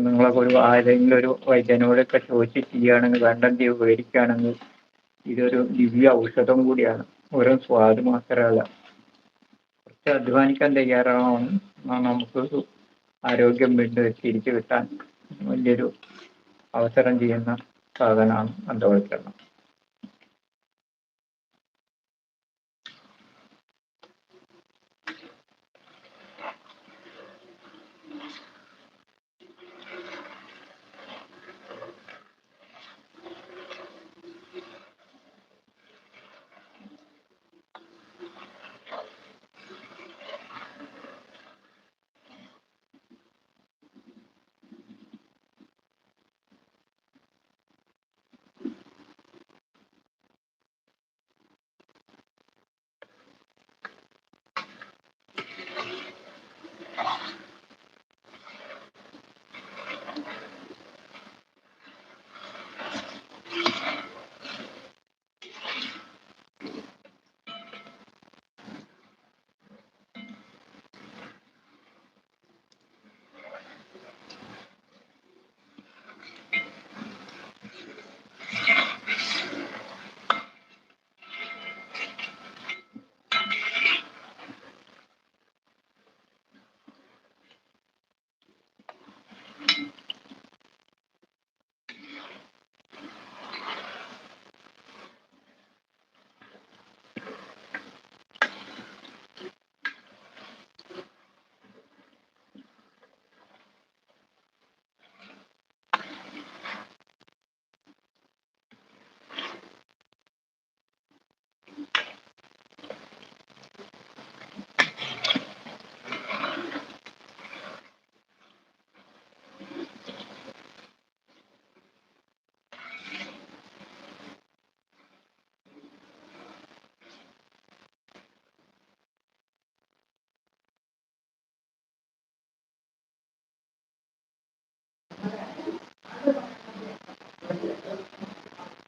നിങ്ങളൊക്കെ ഒരു ആരെങ്കിലും ഒരു വൈദ്യനോടൊക്കെ ചോദിച്ച് ചെയ്യുകയാണെങ്കിൽ വേണ്ടെങ്കിൽ ഉപകരിക്കുകയാണെങ്കിൽ ഇതൊരു ദിവ്യ ഔഷധം കൂടിയാണ്. ഓരോ സ്വാദ് മാത്രമല്ല. കുറച്ച് അധ്വാനിക്കാൻ തയ്യാറാവണം നമുക്ക് ആരോഗ്യം വീണ്ടും തിരിച്ചു കിട്ടാൻ വലിയൊരു അവസരം ചെയ്യുന്ന സാധനമാണ് അന്ധവൽക്കരണം. 了。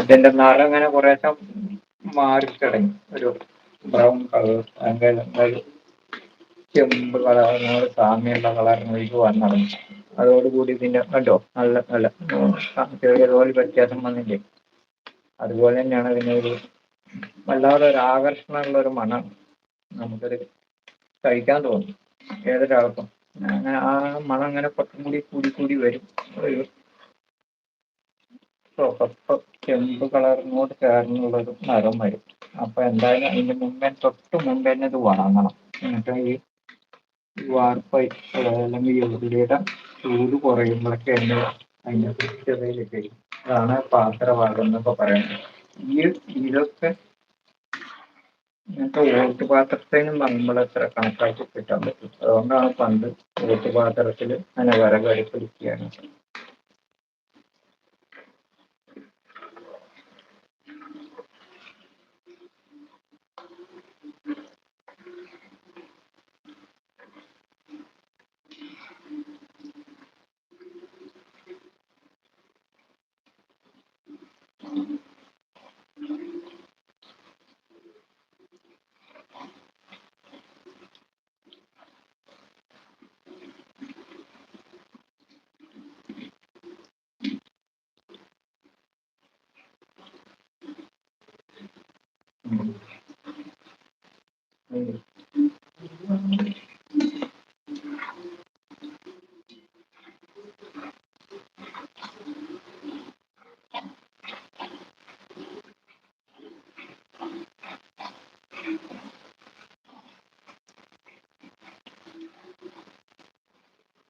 ഇതിന്റെ നാളം അങ്ങനെ കുറേശ്ശെ മാറിത്തുടങ്ങി ഒരു ബ്രൗൺ കളർ അങ്ങനെ ചെമ്പ് കളർ സാമ്യമുള്ള കളറിലേക്ക് വന്നു തുടങ്ങി അതോടുകൂടി പിന്നെ കണ്ടോ? നല്ല നല്ല ചെറിയതുപോലെ വ്യത്യാസം വന്നില്ലേ? അതുപോലെ തന്നെയാണ് ഇതിനൊരു വല്ലാതെ ഒരു ആകർഷണമുള്ള ഒരു മണം നമുക്കത് കഴിക്കാൻ തോന്നും ഏതൊരാൾക്കും. അങ്ങനെ ആ മണം അങ്ങനെ കുറച്ചും കൂടി കൂടി കൂടി വരും. ഒരു ചെമ്പ് കളറിനോട് ചേർന്നുള്ളൊരു നിറം വരും. അപ്പൊ എന്തായാലും അതിന്റെ മുമ്പേ തൊട്ട് മുമ്പേ തന്നെ ഇത് വാങ്ങണം. എന്നിട്ട് ഈ വാർപ്പ് അല്ലെങ്കിൽ എള്ളിയുടെ ചൂട് കുറയുമ്പോഴൊക്കെ അതിന്റെ അതിന്റെ കൃത്യതയിലേക്ക് വരും അതാണ് പാത്രഭാഗം എന്നൊക്കെ പറയുന്നത്. ഈ ഇതൊക്കെ ഇങ്ങനത്തെ ഓട്ടുപാത്രത്തിനും നമ്മൾ എത്ര കണക്കാക്കി കിട്ടാൻ പറ്റും? അതുകൊണ്ടാണ് പണ്ട് ഓട്ടുപാത്രത്തിൽ അങ്ങനെ വിറകടുപ്പിടിക്കുകയാണ് Thank you.